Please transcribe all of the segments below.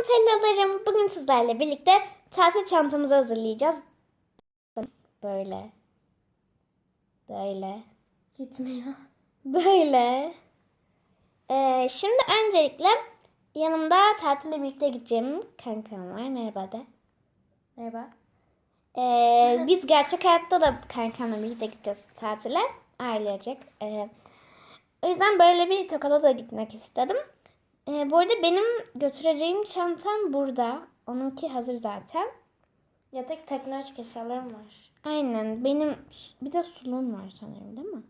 Nutellalarım. Bugün sizlerle birlikte tatil çantamızı hazırlayacağız. Böyle. Böyle. Gitmiyor. Böyle. Ee, şimdi öncelikle yanımda tatile birlikte gideceğim kankam var. Merhaba de. Merhaba. Ee, biz gerçek hayatta da kankamla birlikte gideceğiz tatile. Ailecek. Ee, o yüzden böyle bir Tokat'a da gitmek istedim. Ee, bu arada benim götüreceğim çantam burada. Onunki hazır zaten. Yatak teknolojik eşyalarım var. Aynen. Benim bir de suluğum var sanırım değil mi?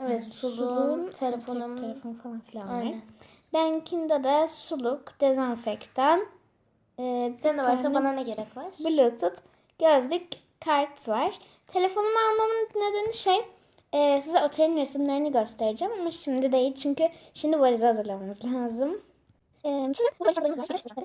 Evet, suluğum, telefonum. tek telefon falan filan var. Aynen. Benimkinde de suluk, dezenfektan, e, Senin de varsa bana ne gerek var? Bluetooth, gözlük, kart var. Telefonumu almamın nedeni şey, e, size otelin resimlerini göstereceğim ama şimdi değil çünkü şimdi valizi hazırlamamız lazım. E, şimdi bu valizlerimiz var.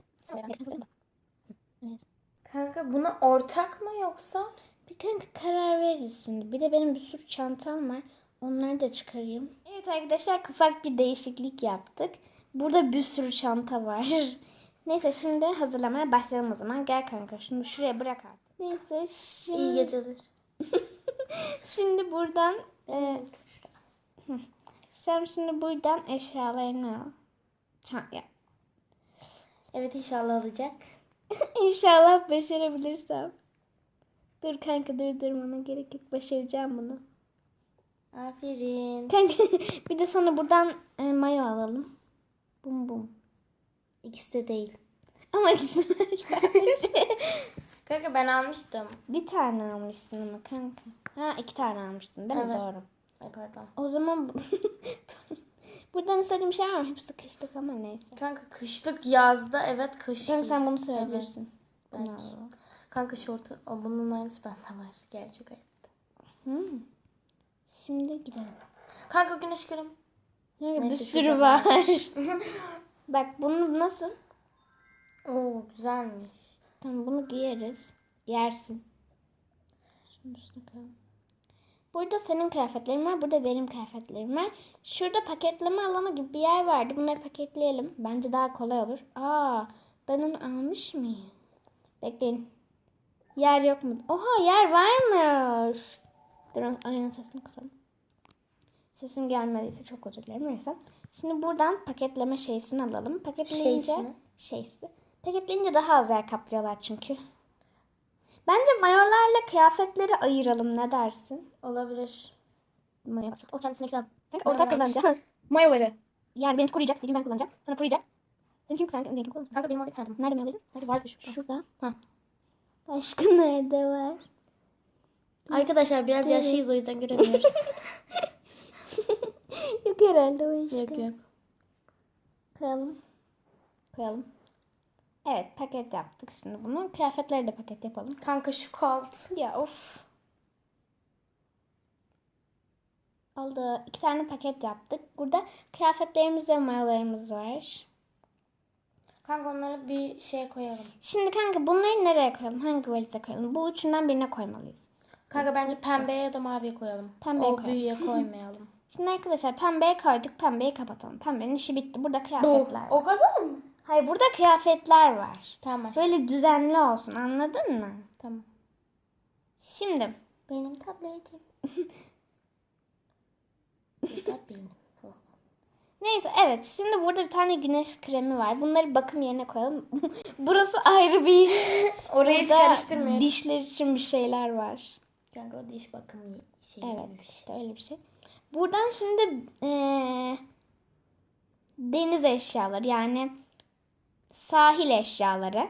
Kanka buna ortak mı yoksa? Bir kanka karar veririz şimdi. Bir de benim bir sürü çantam var. Onları da çıkarayım. Evet arkadaşlar ufak bir değişiklik yaptık. Burada bir sürü çanta var. Neyse şimdi hazırlamaya başlayalım o zaman. Gel kanka şunu şuraya bırak artık. Neyse şimdi... İyi geceler. Şimdi buradan e, sen şimdi buradan eşyalarını al. Evet inşallah alacak. İnşallah başarabilirsem. Dur kanka dur durmana gerek yok. Başaracağım bunu. Aferin. Kanka bir de sana buradan e, mayo alalım. Bum bum. İkisi de değil. Ama ikisi var sadece. Kanka ben almıştım. bir tane almışsın ama kanka. Ha iki tane almıştın değil mi? Evet. Doğru. Ay pardon. O zaman bu- buradan istediğim şey var ama hepsi kışlık ama neyse. Kanka kışlık yazda evet kış. Kanka sen bunu Evet. Belki. alalım. Kanka şortu o bunun aynısı bende var. Gerçek hayatta. Hmm. Şimdi gidelim. Kanka güneş kremi. Yani bir sürü var. varmış. Bak bunu nasıl? Oo güzelmiş. Tamam bunu giyeriz. Giyersin. Şunu üstüne koyalım. Burada senin kıyafetlerin var. Burada benim kıyafetlerim var. Şurada paketleme alanı gibi bir yer vardı. Bunları paketleyelim. Bence daha kolay olur. Aa, ben onu almış mıyım? Bekleyin. Yer yok mu? Oha yer varmış. Durun ayağın sesini kısalım. Sesim gelmediyse çok özür dilerim. Neyse. Şimdi buradan paketleme şeysini alalım. Paketleyince Şeysini? şeysi. Paketleyince daha az yer kaplıyorlar çünkü. Bence mayolarla kıyafetleri ayıralım. Ne dersin? Olabilir. Mayo. O kendisine. Kanka ortak kullanacağız. Mayoları. Yani beni koruyacak. Birini ben kullanacağım. Sonra koruyacak. Sen kim sen kim kullanırsın? Kanka benim orada. Nerede mi alayım? Kanka vardı şu. Şurada. Ha. Başka nerede var? Arkadaşlar biraz yaşlıyız o yüzden göremiyoruz. yok herhalde başka. yok yok. Koyalım. Koyalım. Evet paket yaptık şimdi bunu. Kıyafetleri de paket yapalım. Kanka şu kalt. Ya of. Oldu. İki tane paket yaptık. Burada kıyafetlerimiz ve mayolarımız var. Kanka onları bir şeye koyalım. Şimdi kanka bunları nereye koyalım? Hangi valize koyalım? Bu üçünden birine koymalıyız. Kanka bence pembeye ya da maviye koyalım. Pembeye o koyalım. büyüye koymayalım. Şimdi arkadaşlar pembeye koyduk. Pembeyi kapatalım. Pembenin işi bitti. Burada kıyafetler var. o kadar mı? Hayır burada kıyafetler var. Tamam aşkım. Böyle düzenli olsun. Anladın mı? Tamam. Şimdi Benim tabletim. Bu da benim. Neyse evet şimdi burada bir tane güneş kremi var. Bunları bakım yerine koyalım. Burası ayrı bir iş. Orayı hiç Burada. Dişler için bir şeyler var. Kanka o diş bakımı şey. Evet işte öyle bir şey. Buradan şimdi eee, deniz eşyaları yani sahil eşyaları.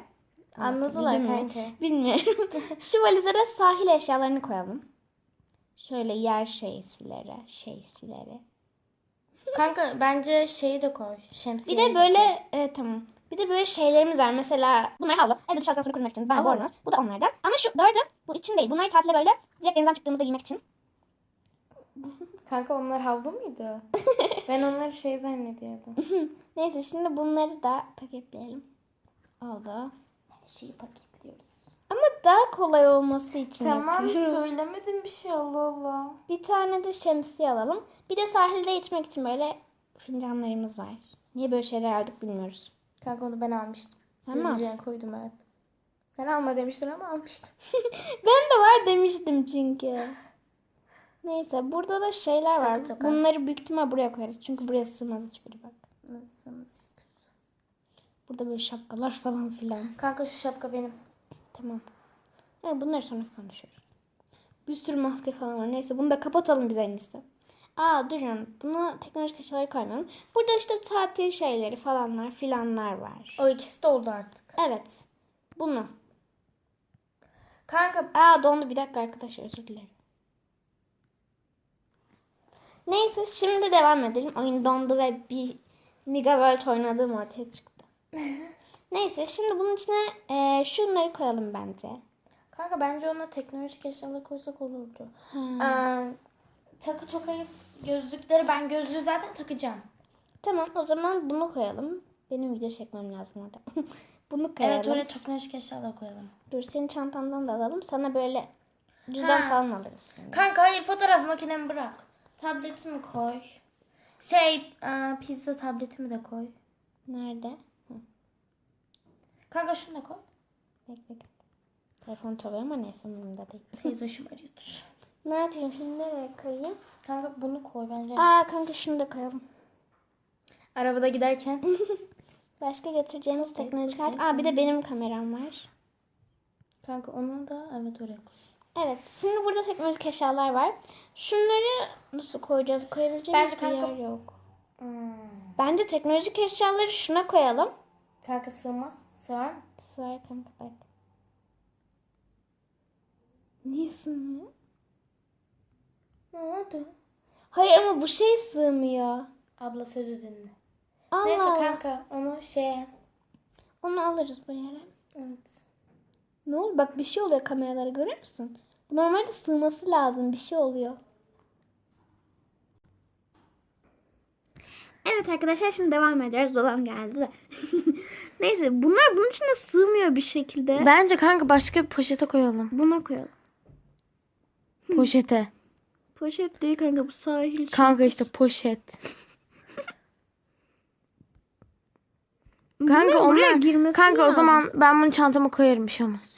Anladılar kanka. Bilmiyorum. Şu valize de sahil eşyalarını koyalım. Şöyle yer şeysileri, şeysileri. Kanka bence şeyi de koy. Şemsiye. Bir de böyle e, tamam. Bir de böyle şeylerimiz var. Mesela bunlar havlu. Evde dışarıdan sonra kurulmak için. Ben bornoz. Bu da onlardan. Ama şu dördü bu için değil. Bunlar tatile böyle direkt denizden çıktığımızda giymek için. Kanka onlar havlu muydu? ben onları şey zannediyordum. Neyse şimdi bunları da paketleyelim. Oldu. Her şeyi paketliyoruz. Ama daha kolay olması için Tamam yapıyorum. söylemedim bir şey Allah Allah. Bir tane de şemsiye alalım. Bir de sahilde içmek için böyle fincanlarımız var. Niye böyle şeyler aldık bilmiyoruz. Kanka onu ben almıştım. Sen mi aldın? Hızlıca koydum evet. Sen alma demiştin ama almıştım. Ben de var demiştim çünkü. Neyse burada da şeyler var. Toka. Bunları büyük ihtimal buraya koyarız. Çünkü buraya sığmaz hiçbiri bak. Burada böyle şapkalar falan filan. Kanka şu şapka benim. Tamam. Evet, bunları sonra konuşuruz. Bir sürü maske falan var. Neyse bunu da kapatalım biz en iyisi. Aa durun. Buna teknolojik eşyaları koymayalım. Burada işte tatil şeyleri falanlar filanlar var. O ikisi de oldu artık. Evet. Bunu. Kanka Aa dondu bir dakika arkadaşlar özür dilerim. Neyse şimdi devam edelim. Oyun dondu ve bir Mega World oynadığım ortaya çıktı. Neyse şimdi bunun içine e, şunları koyalım bence. Kanka bence ona teknolojik eşyalar koysak olurdu. Ee, takı tokayı gözlükleri ben gözlüğü zaten takacağım. Tamam o zaman bunu koyalım. Benim video çekmem lazım orada. bunu koyalım. Evet oraya teknolojik eşyalar koyalım. Dur senin çantandan da alalım. Sana böyle cüzdan Ha. falan alırız. şimdi. Kanka hayır fotoğraf makinemi bırak. Tabletimi koy. Şey e, pizza tabletimi de koy. Nerede? Hı, Kanka şunu da koy. bekle. Telefon çalıyor ama neyse umurumda değil. Teyze hoşuma arıyordur. Ne yapayım şimdi nereye koyayım? Kanka bunu koy bence. Aa kanka şunu da koyalım. Arabada giderken. Başka getireceğimiz teknolojik alet. Aa bir de benim kameram var. Kanka onu da evet oraya koy. Evet şimdi burada teknolojik eşyalar var. Şunları nasıl koyacağız? Koyabileceğimiz Bence bir kanka- yer yok. Hmm. Bence teknolojik eşyaları şuna koyalım. Kanka sığmaz. Sığar. Sığar kanka bak. Niye sığmıyor? Ne oldu? Hayır ama bu şey sığmıyor. Abla sözü dinle. Allah Neyse Allah. kanka onu şeye. Onu alırız bu yere. Evet. Ne oldu? Bak bir şey oluyor kameralara görüyor musun? Normalde sığması lazım. Bir şey oluyor. Evet arkadaşlar şimdi devam ediyoruz. Dolam geldi de. Neyse bunlar bunun içine sığmıyor bir şekilde. Bence kanka başka bir poşete koyalım. Buna koyalım. Poşete. Poşet değil kanka bu sahil. Kanka işte poşet. Bunun Kanka buraya onlar, girmesi kanka o lazım. zaman ben bunu çantama koyarım bir şey olmaz.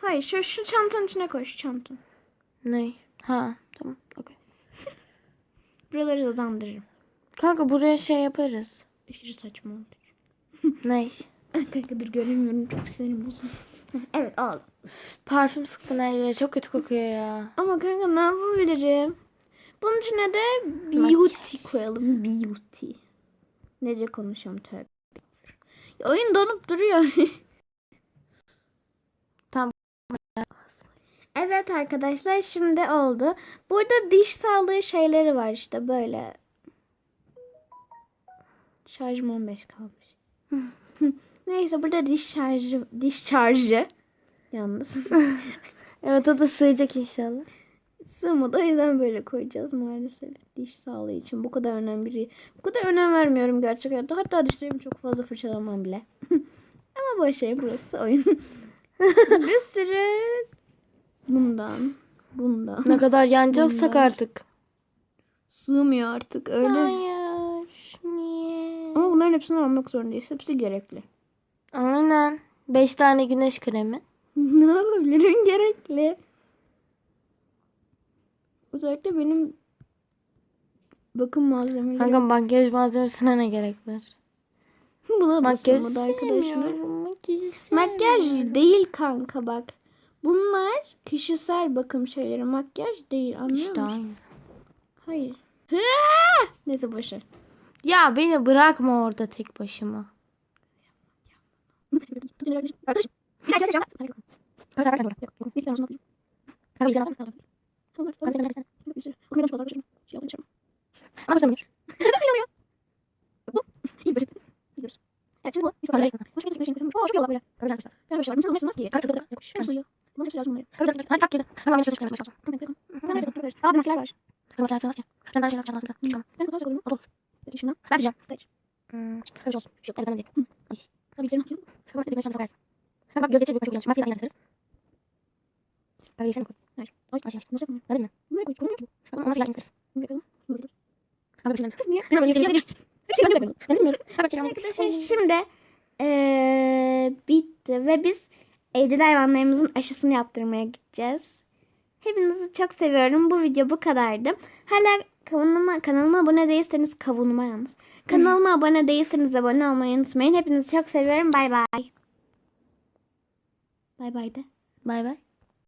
Hayır şu, şu çantanın içine koy şu çantanın. Ne? Ha tamam okey. Buraları hızlandırırım. Kanka buraya şey yaparız. Aşırı saçma oldu. Ne? kanka dur göremiyorum çok sinirim bozuldu. evet al. Parfüm sıktın her yere çok kötü kokuyor ya. Ama kanka ne yapabilirim? Bunun içine de beauty koyalım. Beauty. Nece konuşuyorum. Ya oyun donup duruyor. Tamam. Evet arkadaşlar şimdi oldu. Burada diş sağlığı şeyleri var işte böyle. Şarjım 15 kalmış. Neyse burada diş şarjı, diş şarjı. Yalnız. Evet o da sığacak inşallah. Sığmadı o yüzden böyle koyacağız maalesef. Diş sağlığı için bu kadar önemli bu kadar önem vermiyorum gerçek hayatta. Hatta dişlerimi çok fazla fırçalamam bile. Ama boş ver burası oyun. bir sürü bundan, bundan. Ne kadar yanacaksak Bunlar. artık. Sığmıyor artık öyle. Hayır. Niye? Ama bunların hepsini almak zorundayız. Hepsi gerekli. Aynen. Beş tane güneş kremi. ne yapabilirim gerekli. Özellikle benim bakım malzemeleri. Kanka makyaj malzemesine ne gerek var? Buna da Makyaj sığmadı arkadaşlar. Makyaj değil kanka bak. Bunlar kişisel bakım şeyleri. Makyaj değil anlıyor İşte musun? aynı. Hayır. Neyse boşver. Ya beni bırakma orada tek başıma. Ama Tamam, tamam. Ben nerede bakıyorum? Daha bir var. Ama sen sen Ben daha şey nasıl çalasın. Tamam. Ben fotoğraf koyayım. O da olur. Peki şundan. Ben diyeceğim. Stage. Hmm. Şöyle olsun. Şu evet ben diyecek. Tabii güzelim bakıyorum. Kanka hadi güneşten sokarsın. Kanka bak göz geçir bir çok yanlış. Maskeyi de yakarız. Kanka yesene koy. Hayır. Ay Ay şey. nasıl yapayım? Hadi mi? Buraya koy. Koymuyor ki. Kanka onu nasıl yakarız? Buraya koyalım. Böyle dur. Kanka bir şey. Niye? Bilmiyorum? Bir şey ben bilmiyorum. Ben bilmiyorum. Arkadaşlar şimdi eee bitti ve biz evcil hayvanlarımızın aşısını yaptırmaya gideceğiz. Hepinizi çok seviyorum. Bu video bu kadardı. Hala kanalıma, kanalıma abone değilseniz kavunuma yalnız. Kanalıma abone değilseniz abone olmayı unutmayın. Hepinizi çok seviyorum. Bay bay. Bay bay de. Bay bay.